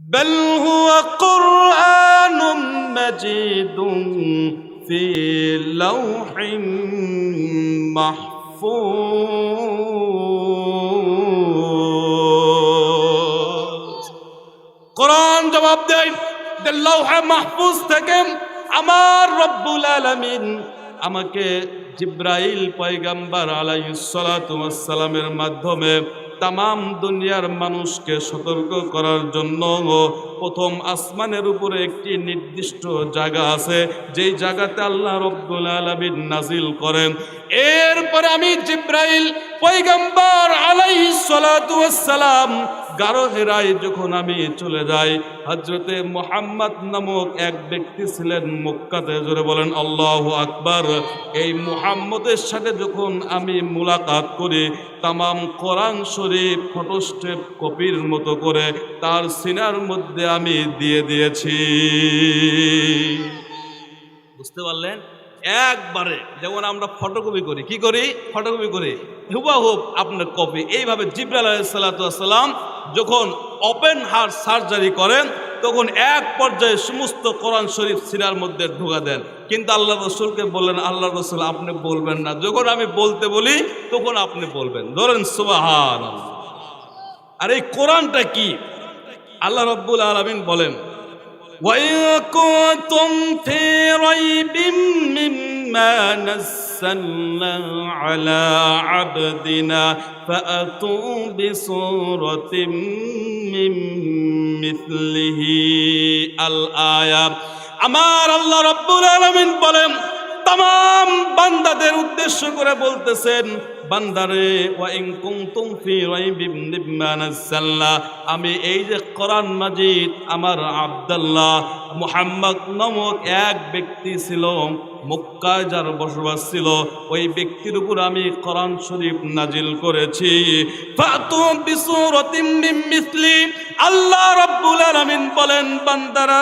بل هو قرآن مجيد في لوح محفوظ কোরআন জবাব দেয় যে লৌহা মাহফুজ থেকে আমার রব্বুল আলামিন আমাকে জিব্রাইল পয়গাম্বার আলাইসালামের মাধ্যমে তাম দুনিয়ার মানুষকে সতর্ক করার জন্য প্রথম আসমানের উপরে একটি নির্দিষ্ট জায়গা আছে। যেই জায়গাতে আল্লাহ রব্দুল আলমিন নাজিল করেন। এরপরে আমি জিব্রাইল পৈগম্বর আলাই আলাইসালাম গারো হেরায় যখন আমি চলে যাই হজরতে মোহাম্মদ নামক এক ব্যক্তি ছিলেন মক্কাতে। জোরে বলেন, আল্লাহ আকবার। এই মুহাম্মদের সাথে যখন আমি মুলাকাত করি, তামাম কোরআন শরীফ, ফটোস্টেপ, কপির মতো করে তার সিনার মধ্যে আমি দিয়ে দিয়েছি। বুঝতে পারলেন? একবারে, যেমন আমরা ফটোকপি করি, কি করি? ফটোকপি করি। হুবাহুব আপনার কপি এইভাবে জিব্রাল আলাইসাল্লাম যখন ওপেন হার্ট সার্জারি করেন, তখন এক পর্যায়ে সমস্ত কোরআন শরীফ সিনার মধ্যে ঢুকা দেন। কিন্তু আল্লাহ রসুলকে বললেন, আল্লাহ রসুল, আপনি বলবেন না। যখন আমি বলতে বলি, তখন আপনি বলবেন। ধরেন সুবাহান আর এই কোরআনটা কি? আল্লাহ রব্বুল আলমিন বলেন وإن كنتم في ريب مما نزلنا على عبدنا فأتوا بصورة من مثله الآية আমার আল্লাহ রব্বুল আলমিন বলেন তাম বান্দাদের উদ্দেশ্য করে বলতেছেন, বান্দারে আমি এই যে কোরআন মাজিদ, আমার আব্দুল্লাহ মুহাম্মদ নামক এক ব্যক্তি ছিল, মক্কায় যার বসবাস ছিল, ওই ব্যক্তির উপর আমি কোরআন শরীফ নাজিল করেছি। আল্লাহ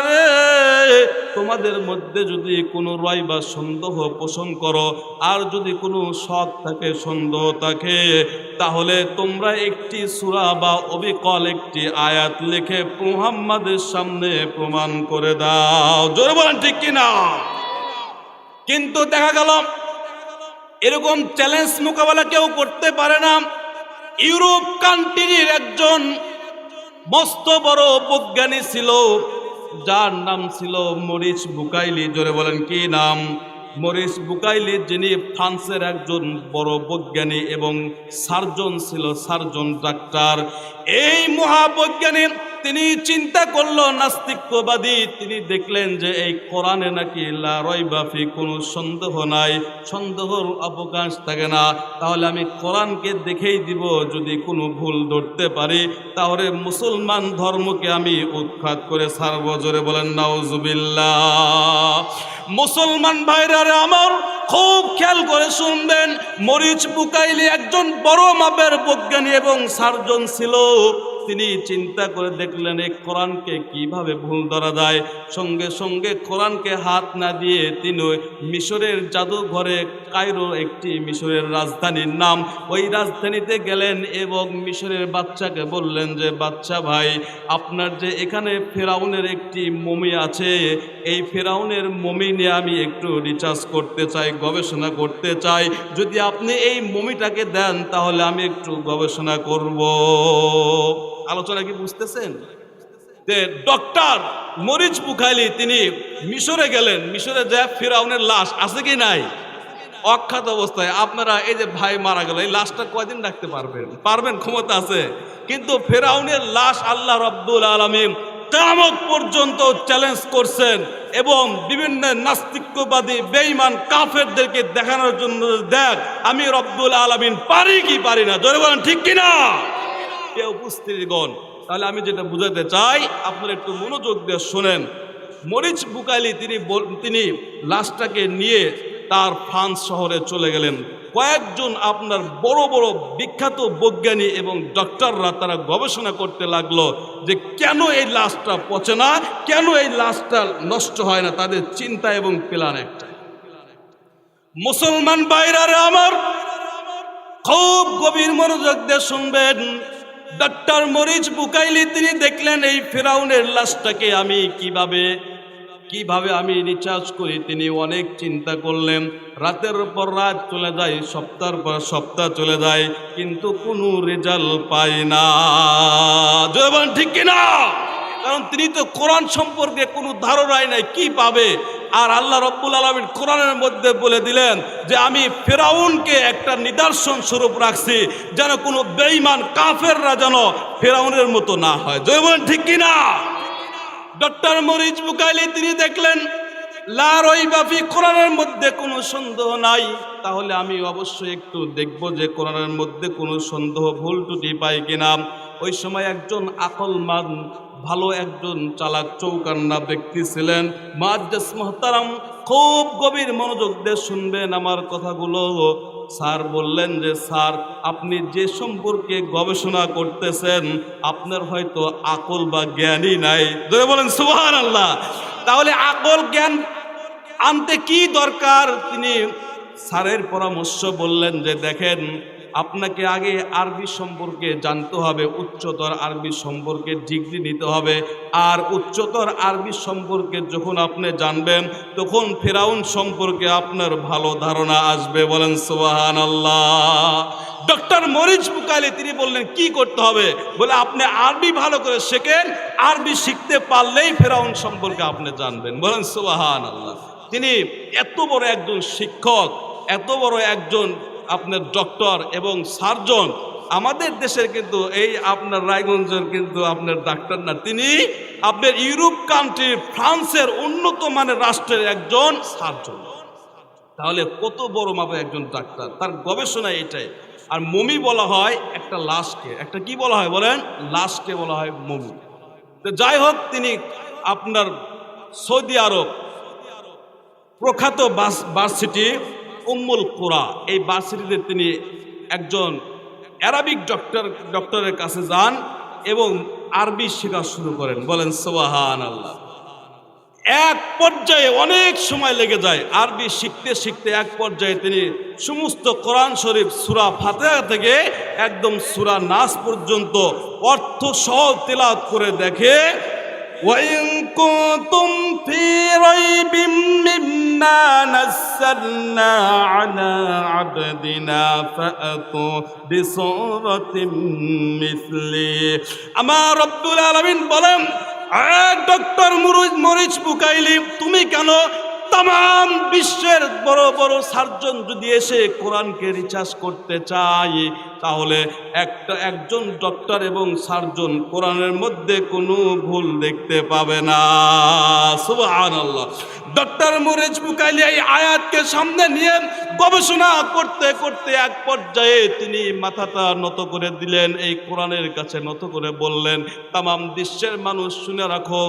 রে, তোমাদের মধ্যে যদি কোনো রয় বা সন্দেহ পোষণ করো, আর যদি কোনো শখ থাকে, সন্দেহ থাকে, তাহলে তোমরা একটি সূরা বা অবিকল একটি আয়াত লিখে মুহাম্মাদের সামনে প্রমাণ করে দাও। জোরে বলেন, ঠিক কিনা কিন্তু দেখা গেল, এরকম চ্যালেঞ্জ মোকাবেলা কেউ করতে পারে না। ইউরোপ কান্ট্রির একজন মস্ত বড় বৈজ্ঞানী ছিল। যার নাম ছিল মরিস বুকাইলি। জোরে বলেন, কি নাম? মরিস বুকাইলি যিনি ফ্রান্সের একজন বড় বৈজ্ঞানিক এবং সার্জন ছিল, সার্জন ডাক্তার। এই মহাবৈজ্ঞানী তিনি চিন্তা করল নাস্তিক্যবাদী তিনি দেখলেন যে এই কোরআনে নাকি বাফি কোনো সন্দেহ নাই, সন্দেহর অবকাশ থাকে না। তাহলে আমি কোরআনকে দেখেই দিব, যদি কোনো ভুল ধরতে পারি, তাহলে মুসলমান ধর্মকে আমি উৎখাত করে সার্বজরে বলেন, নাউজুবিল্লাহ। মুসলমান ভাইরারে আমার, খুব খেয়াল করে শুনবেন, মরিচ বুকাইলি একজন বড় মাপের বৈজ্ঞানী এবং সার্জন ছিল। তিনি চিন্তা করে দেখলেন, এই কোরআনকে কীভাবে ভুল ধরা যায়? সঙ্গে সঙ্গে কোরআনকে হাত না দিয়ে তিনি মিশরের জাদুঘরে কায়রো একটি মিশরের রাজধানীর নাম ওই রাজধানীতে গেলেন এবং মিশরের বাচ্চাকে বললেন যে বাচ্চা ভাই, আপনার যে এখানে ফেরাউনের একটি মমি আছে, এই ফেরাউনের মমি নিয়ে আমি একটু রিচার্জ করতে চাই, গবেষণা করতে চাই। যদি আপনি এই মমিটাকে দেন, তাহলে আমি একটু গবেষণা করব। আলোচনা কি বুঝতেছেন? ডক্টর মরিচ বুখাইলি তিনি মিশরে গেলেন, মিশরে যে ফিরাউনের লাশ আছে কি নাই? অখ্যাত অবস্থায়। আপনারা এই যে ভাই মারা গেল, এই লাশটা কয়দিন রাখতে পারবেন? পারবেন, ক্ষমতা আছে। কিন্তু ফেরাউনের লাশ আল্লাহ রব্দুল আলমিন কামত পর্যন্ত চ্যালেঞ্জ করছেন এবং বিভিন্ন নাস্তিক্যবাদী বেঈমান, কাফেরদেরকে দেখানোর জন্য দেখ, আমি রব্দুল আলমিন পারি কি পারি না? জোরে বলেন, ঠিক কিনা? কে উপস্থিতগণ, তাহলে আমি যেটা বুঝাতে চাই, আপনারা একটু মনোযোগ দিয়ে শোনেন। মরিচ বুকালি তিনি তিনি লাশটাকে নিয়ে তার ফ্রান্স শহরে চলে গেলেন। কয়েকজন আপনার বড় বড় বিখ্যাত বৈজ্ঞানী এবং ডক্টররা তারা গবেষণা করতে লাগল যে কেন এই লাশটা পচে না, কেন এই লাশটা নষ্ট হয় না, তাদের চিন্তা এবং প্ল্যান একটা। মুসলমান বাইরারে আমার খুব গভীর মনোযোগ দিয়ে শুনবেন। ডাক্তার মরিচ বুকাইলি তিনি দেখলেন এই ফেরাউনের লাশটাকে আমি কীভাবে কীভাবে আমি রিচার্জ করি তিনি অনেক চিন্তা করলেন। রাতের পর রাত চলে যায়, সপ্তাহের পর সপ্তাহ চলে যায়, কিন্তু কোনো রেজাল্ট পাই না। জয়বান ঠিক কিনা? কারণ তিনি তো কোরআন সম্পর্কে কোনো ধারণাই নাই, কি পাবে? আর আল্লাহ রব্বুল আলমিন কোরআনের মধ্যে বলে দিলেন যে, আমি ফেরাউনকে একটা নিদর্শন স্বরূপ রাখছি, যেন কোনো বেঈমান কাফেররা যেন ফেরাউনের মতো না হয়। জয়বন ঠিক কিনা? ডক্টর মরিচ বুকাইলি তিনি দেখলেন লারই বাফি কোরআনের মধ্যে কোনো সন্দেহ নাই। তাহলে আমি অবশ্যই একটু দেখব যে, কোরআনের মধ্যে কোনো সন্দেহ ভুল টুটি পাই কিনা। ওই সময় একজন আকলমান ভালো একজন চালাক চৌকান্না ব্যক্তি ছিলেন। মাদ্দাস মোহতারাম খুব গভীর মনোযোগ দিয়ে শুনবেন আমার কথাগুলো। স্যার বললেন যে, স্যার, আপনি যে সম্পর্কে গবেষণা করতেছেন, আপনার হয়তো আকল বা জ্ঞানই নাই। ধরে বলেন সুহান আল্লাহ তাহলে আকল জ্ঞান আনতে কি দরকার? তিনি স্যারের পরামর্শ বললেন যে, দেখেন আপনাকে আগে আরবি সম্পর্কে জানতে হবে, উচ্চতর আরবি সম্পর্কে ডিগ্রি নিতে হবে। আর উচ্চতর আরবি সম্পর্কে যখন আপনি জানবেন, তখন ফেরাউন সম্পর্কে আপনার ভালো ধারণা আসবে। বলেন সোহান আল্লাহ ডক্টর মরিচ বুকালি তিনি বললেন, কি করতে হবে? বলে, আপনি আরবি ভালো করে শেখেন, আরবি শিখতে পারলেই ফেরাউন সম্পর্কে আপনি জানবেন। বলেন সোহান আল্লাহ তিনি এত বড় একজন শিক্ষক, এত বড় একজন আপনার ডক্টর এবং সার্জন আমাদের দেশের কিন্তু এই আপনার রায়গঞ্জের কিন্তু আপনার ডাক্তার না। তিনি আপনার ইউরোপ কান্ট্রি ফ্রান্সের উন্নত মানের রাষ্ট্রের একজন সার্জন তাহলে কত বড় মাপে একজন ডাক্তার? তার গবেষণা এটাই। আর মমি বলা হয় একটা লাশকে। একটা কি বলা হয় বলেন? লাশকে বলা হয় মমি। তো যাই হোক, তিনি আপনার সৌদি আরব প্রখ্যাত বাস ভার্সিটি উম্মুল কোরা, এই ভার্সিটিতে তিনি একজন অ্যারাবিক ডক্টর ডক্টরের কাছে যান এবং আরবি শেখা শুরু করেন। বলেন সোবাহান আল্লাহ এক পর্যায়ে অনেক সময় লেগে যায়। আরবি শিখতে শিখতে এক পর্যায়ে তিনি সমস্ত কোরআন শরীফ, সুরা ফাতেহা থেকে একদম সুরা নাস পর্যন্ত অর্থ সহ তেলাওয়াত করে দেখে وإن كنتم في ريب مما نزلنا على عبدنا فأتوا بصورة مثله আমার রব্বুল আলামিন বলেন ডক্টর মরিচ মরিচ বুকাইলি তুমি কেন তাম বিশ্বের বড় বড় সার্জন যদি এসে কোরআনকে রিচার্জ করতে চায়, তাহলে একটা, একজন ডক্টর এবং সার্জন কোরআনের মধ্যে কোনো ভুল দেখতে পাবে না। সুবহানাল্লাহ। ডক্টর মুরেজ বুকাইলি এই আয়াতকে সামনে নিয়ে গবেষণা করতে করতে এক পর্যায়ে তিনি মাথাটা নত করে দিলেন, এই কোরআনের কাছে নত করে বললেন, তামাম বিশ্বের মানুষ শুনে রাখো,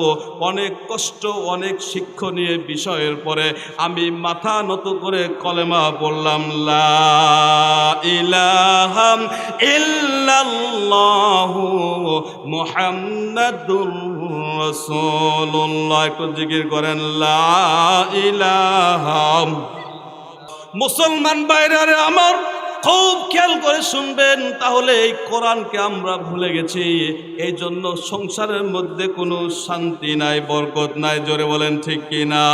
অনেক কষ্ট, অনেক শিক্ষণীয় বিষয়ের পরে আমি মাথা নত করে কলেমা বললাম লা ইলাহা ইল্লাল্লাহু মুহাম্মাদুর রাসূলুল্লাহ। একটু জিকির করেন, লা ইলাহা মুসলমান বাইরে আমার খুব খেয়াল করে শুনবেন, তাহলে এই কোরআনকে আমরা ভুলে গেছি। এই জন্য সংসারের মধ্যে কোনো শান্তি নাই, বরকত নাই, জোরে বলেন ঠিক কিনা?